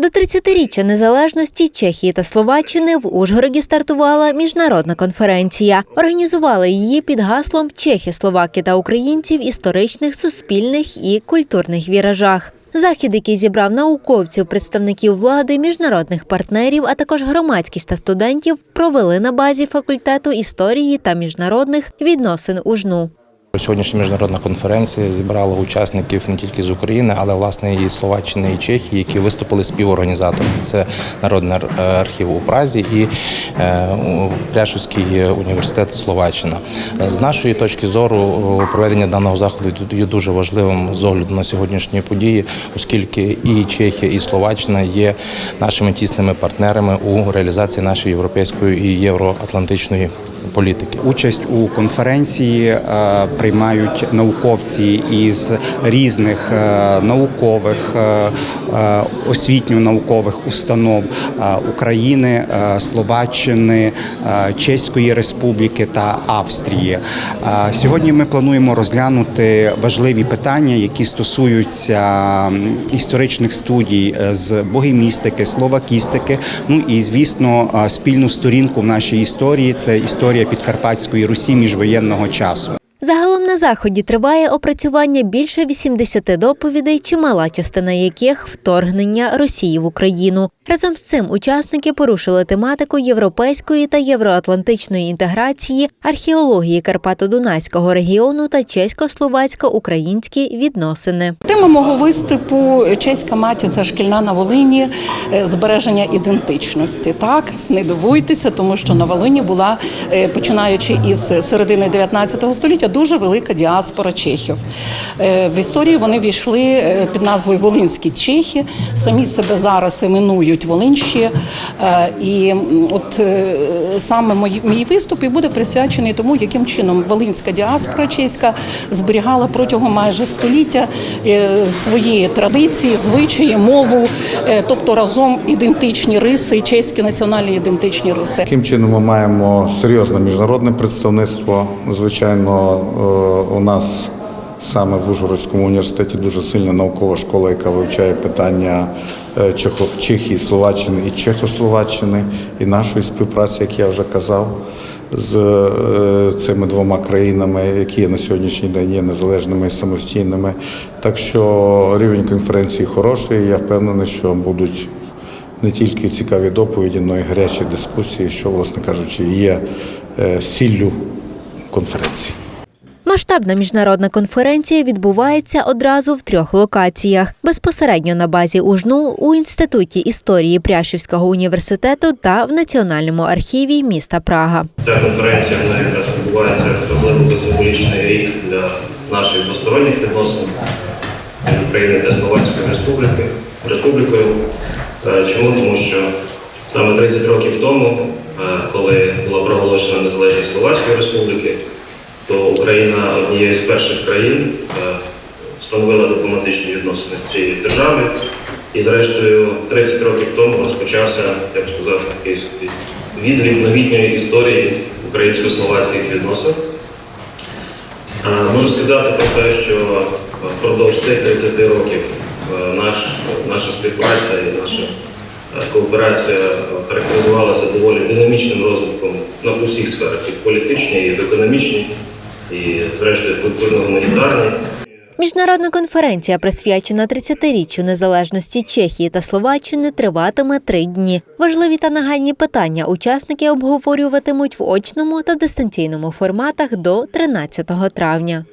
До 30-річчя незалежності Чехії та Словаччини в Ужгороді стартувала міжнародна конференція. Організували її під гаслом Чехи, Словаки та українці в історичних, суспільних і культурних віражах. Захід, який зібрав науковців, представників влади, міжнародних партнерів, а також громадськість та студентів, провели на базі факультету історії та міжнародних відносин УЖНУ. Сьогоднішня міжнародна конференція зібрала учасників не тільки з України, але власне і Словаччини, і Чехії, які виступили співорганізаторами. Це Народний архів у Празі і е, Пряшівський університет Словаччина. Е, З нашої точки зору проведення даного заходу є дуже важливим з огляду на сьогоднішні події, оскільки і Чехія, і Словаччина є нашими тісними партнерами у реалізації нашої європейської і євроатлантичної політики. Участь у конференції е, приймають науковці із різних е, наукових е, е, освітньо-наукових установ України, Словаччини, Чеської Республіки та Австрії. Сьогодні ми плануємо розглянути важливі питання, які стосуються історичних студій з богемістики, словакістики. Ну і звісно, спільну сторінку в нашій історії це історія Підкарпатської Русі міжвоєнного часу. Загалом на заході триває опрацювання більше 80 доповідей, чимала частина яких вторгнення Росії в Україну. Разом з цим учасники порушили тематику європейської та євроатлантичної інтеграції, археології Карпато-Дунайського регіону та чесько-словацько-українські відносини. Тема мого виступу чеська матір шкільна на Волині е, збереження ідентичності. Так не дивуйтеся, тому що на Волині була е, починаючи із середини 19 століття дуже велика діаспора чехів. Е, В історії вони війшли під назвою Волинські чехи. Самі себе зараз іменують Волинщі. І от саме мій, виступ і буде присвячений тому, яким чином волинська діаспора чеська зберігала протягом майже століття свої традиції, звичаї, мову, е, тобто разом ідентичні риси, чеські національні ідентичні риси. Таким чином ми маємо серйозне міжнародне представництво. Звичайно, е, у нас саме в Ужгородському університеті дуже сильна наукова школа, яка вивчає питання е, Чехії, Словаччини і Чехословаччини, і нашої співпраці, як я вже казав, з е, цими двома країнами, які на сьогоднішній день є незалежними і самостійними. Так що рівень конференції хороший. Я впевнений, що будуть не тільки цікаві доповіді, але й гарячі дискусії, що, власне кажучи, є е, сіллю конференції. Масштабна міжнародна конференція відбувається одразу в трьох локаціях: безпосередньо на базі УЖНУ, у інституті історії Пряшівського університету та в Національному архіві міста Прага. Ця конференція вона якраз відбувається в глибоко символічний рік для наших двосторонніх відносин між Україною та Словацькою Республіки, Республікою. Е, Чому? Тому що саме 30 років тому, е, коли була проголошена незалежність Словацької Республіки, то Україна однією з перших країн е, встановила дипломатичні відносини з цією державою. І зрештою, 30 років тому розпочався, я б сказав, такий відлік новітньої історії українсько-словацьких відносин. Е, Можу сказати про те, що впродовж цих 30 років е, наш, наша співпраця і наша кооперація характеризувалася доволі динамічним розвитком на усіх сферах, і в політичній, і в економічній, і зрештою культурно-гуманітарний. Міжнародна конференція, присвячена 30-річчю незалежності Чехії та Словаччини, триватиме три дні. Важливі та нагальні питання учасники обговорюватимуть в очному та дистанційному форматах до 13 травня.